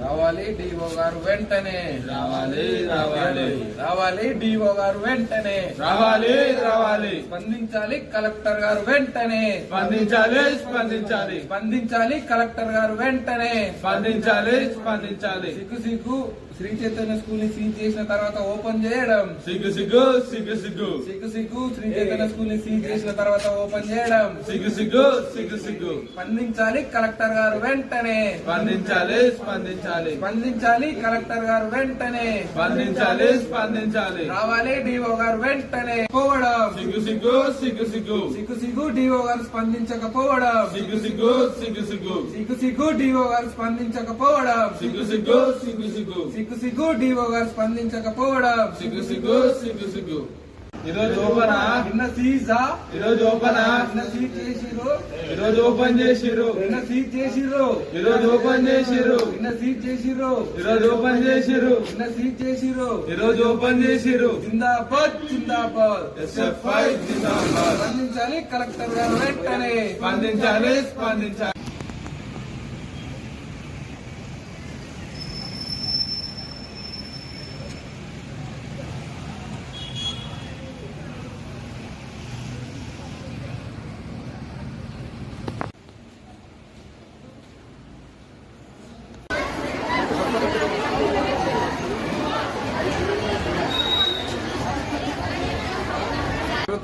రావాలి డిఓ గారు వెంటనే. రావాలి రావాలి. రావాలి డిఓ గారు వెంటనే. రావాలి రావాలి. స్పందించాలి కలెక్టర్ గారు వెంటనే. స్పందించాలి స్పందించాలి. స్పందించాలి కలెక్టర్ గారు వెంటనే. స్పందించాలి స్పందించాలి. సిగ్గు సిగ్గు. శ్రీ చైతన్య స్కూల్ని సీజ్ చేసిన తర్వాత ఓపెన్ చేయడం సిగ్గు సిగ్గు సిగ్గు సిగ్గు సిగ్గు సిగ్గు శ్రీ చైతన్య స్కూల్ని సీజ్ చేసిన తర్వాత ఓపెన్ చేయడం సిగ్గు సిగ్గు సిగ్గు సిగ్గు స్పందించాలి కలెక్టర్ గారు వెంటనే స్పందించాలి స్పందించాలి స్పందించాలి కలెక్టర్ గారు వెంటనే స్పందించాలి స్పందించాలి రావాలి డిఓ గారు వెంటనే పోవడం సిగ్గు సిగ్గు సిగ్గు సిగ్గు సిగ్గు సిగ్గు డిఓ గారు స్పందించకపోవడం సిగ్గు సిగ్గు సిగ్గు సిగ్గు సిగ్గు సిగ్గు డిఓ గారు స్పందించకపోవడం సిగ్గు సిగ్గు సిగ్గు సిగ్గు సిగ్గు సిగ్గు డిఓ గారు స్పందించకపోవడం. సిగ్గు సిగ్గు సిగ్గు సిగ్గు. ఈరోజు ఓపెనా? నిన్న సీజా? ఈరోజు ఓపెనా? నిన్న సీజ్ చేసిర్రు. ఈరోజు ఓపెన్ చేసిర్రు. నిన్న సీజ్ చేసిర్రు. ఈరోజు ఓపెన్ చేసిర్రు. నిన్న సీజ్ చేసిర్రు. ఈరోజు ఓపెన్ చేసిర్రు. నిన్న సీజ్ చేసిర్రు. ఈరోజు ఓపెన్ చేసిర్రు. జిందాబాద్ జిందాబాద్. ఎస్ఎఫ్ఐ జిందాబాద్. స్పందించాలి కలెక్టర్ గారు వెంటనే. స్పందించాలి స్పందించాలి.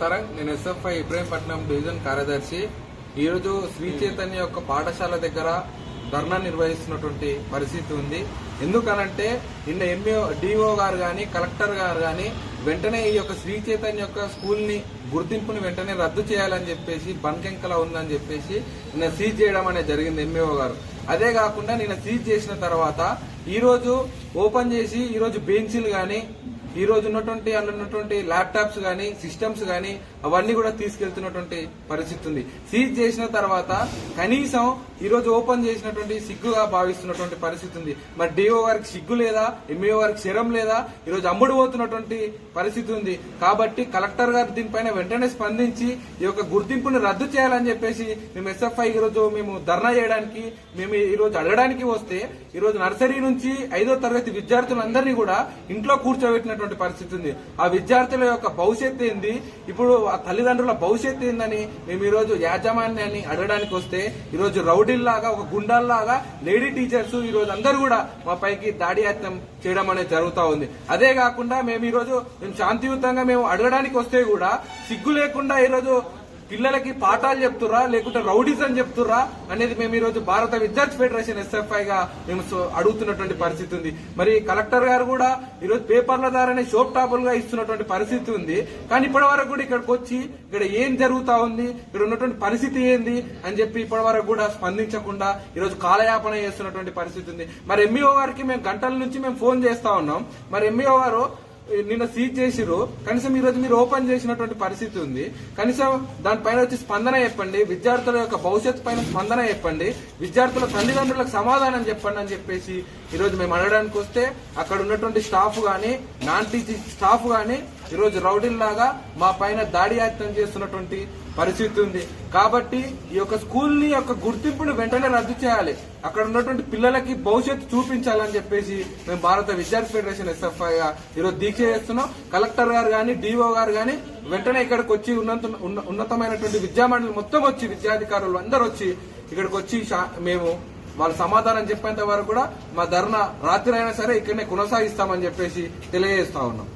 తరంగ్ నేను ఎస్ఎఫ్ఐ ఇబ్రాహీంపట్నం డివిజన్ కార్యదర్శి. ఈరోజు శ్రీ చైతన్య యొక్క పాఠశాల దగ్గర ధర్నా నిర్వహిస్తున్నటువంటి పరిస్థితి ఉంది. ఎందుకనంటే నిన్న ఎంఏ డిఓ గారు కానీ కలెక్టర్ గారు కానీ వెంటనే ఈ యొక్క శ్రీ చైతన్య యొక్క స్కూల్ని గుర్తింపుని వెంటనే రద్దు చేయాలని చెప్పేసి బంకెంకల ఉందని చెప్పేసి నిన్న సీజ్ చేయడం అనేది జరిగింది ఎంఏఓ గారు. అదే కాకుండా నిన్న సీజ్ చేసిన తర్వాత ఈ రోజు ఓపెన్ చేసి ఈ రోజు బెంచీలు కానీ ఈ రోజు ఉన్నటువంటి అందులో ఉన్నటువంటి ల్యాప్టాప్స్ గానీ సిస్టమ్స్ గానీ అవన్నీ కూడా తీసుకెళ్తున్నటువంటి పరిస్థితి ఉంది. సీజ్ చేసిన తర్వాత కనీసం ఈ రోజు ఓపెన్ చేసినటువంటి సిగ్గుగా భావిస్తున్నటువంటి పరిస్థితి ఉంది. మరి డిఓ వారికి సిగ్గు లేదా? ఎంఈఓ వారికి శరం లేదా? ఈ రోజు అమ్ముడు పోతున్నటువంటి పరిస్థితి ఉంది. కాబట్టి కలెక్టర్ గారు దీనిపైన వెంటనే స్పందించి ఈ యొక్క గుర్తింపుని రద్దు చేయాలని చెప్పేసి మేము ఎస్ఎఫ్ఐ ఈ రోజు మేము ధర్నా చేయడానికి మేము ఈ రోజు అడగడానికి వస్తే ఈ రోజు నర్సరీ నుంచి ఐదో తరగతి విద్యార్థులందరినీ కూడా ఇంట్లో కూర్చోబెట్టినటువంటి పరిస్థితి ఉంది. ఆ విద్యార్థుల యొక్క భవిష్యత్తు ఏంది? ఇప్పుడు ఆ తల్లిదండ్రుల భవిష్యత్తు ఏందని మేము ఈరోజు యాజమాన్యాన్ని అడగడానికి వస్తే ఈరోజు రౌడీల్లాగా ఒక గుండాల్లాగా లేడీ టీచర్స్ ఈరోజు అందరూ కూడా మా పైకి దాడి యత్నం చేయడం అనేది జరుగుతూ ఉంది. అదే కాకుండా మేము ఈరోజు మేము శాంతియుతంగా మేము అడగడానికి వస్తే కూడా సిగ్గు లేకుండా ఈరోజు పిల్లలకి పాఠాలు చెప్తురా లేకుంటే రౌడీస్ అని చెప్తురా అనేది మేము ఈరోజు భారత విద్యార్థి ఫెడరేషన్ ఎస్ఎఫ్ఐ గా మేము సో- అడుగుతున్నటువంటి పరిస్థితి ఉంది. మరి కలెక్టర్ గారు కూడా ఈరోజు పేపర్ల ద్వారానే షోప్ టాపుల్గా ఇస్తున్నటువంటి పరిస్థితి ఉంది. కానీ ఇప్పటి వరకు కూడా ఇక్కడికి వచ్చి ఇక్కడ ఏం జరుగుతా ఉంది ఇక్కడ ఉన్నటువంటి పరిస్థితి ఏంది అని చెప్పి ఇప్పటి వరకు కూడా స్పందించకుండా ఈరోజు కాలయాపన చేస్తున్నటువంటి పరిస్థితి ఉంది. మరి ఎంఈఓ గారికి మేము గంటల నుంచి మేము ఫోన్ చేస్తా ఉన్నాం. మరి ఎంఈఓ గారు నిన్న సీజ్ చేసిరు కనీసం ఈ రోజు మీరు ఓపెన్ చేసినటువంటి పరిస్థితి ఉంది. కనీసం దానిపైన వచ్చి స్పందన చెప్పండి. విద్యార్థుల యొక్క భవిష్యత్తు పైన స్పందన చెప్పండి. విద్యార్థుల తల్లిదండ్రులకు సమాధానం చెప్పండి అని చెప్పేసి ఈ రోజు మేము అడగడానికి వస్తే అక్కడ ఉన్నటువంటి స్టాఫ్ కానీ నాన్ టీచింగ్ స్టాఫ్ కానీ ఈరోజు రౌడీల్లాగా మా పైన దాడి యత్నం చేస్తున్నటువంటి పరిస్థితి ఉంది. కాబట్టి ఈ యొక్క స్కూల్ని యొక్క గుర్తింపును వెంటనే రద్దు చేయాలి. అక్కడ ఉన్నటువంటి పిల్లలకి భవిష్యత్తు చూపించాలని చెప్పేసి మేము భారత విద్యార్థి ఫెడరేషన్ ఎస్ఎఫ్ఐ గా ఈరోజు దీక్ష చేస్తున్నాం. కలెక్టర్ గారు గాని డిఓ గారు గాని వెంటనే ఇక్కడికి వచ్చి ఉన్నత ఉన్న- ఉన్నతమైనటువంటి విద్యామండలి మొత్తం వచ్చి విద్యాధికారులు అందరూ వచ్చి ఇక్కడికి వచ్చి మేము వాళ్ళ సమాధానం చెప్పేంత వరకు కూడా మా ధర్నా రాత్రి అయినా సరే ఇక్కడనే కొనసాగిస్తామని చెప్పేసి తెలియజేస్తా ఉన్నాం.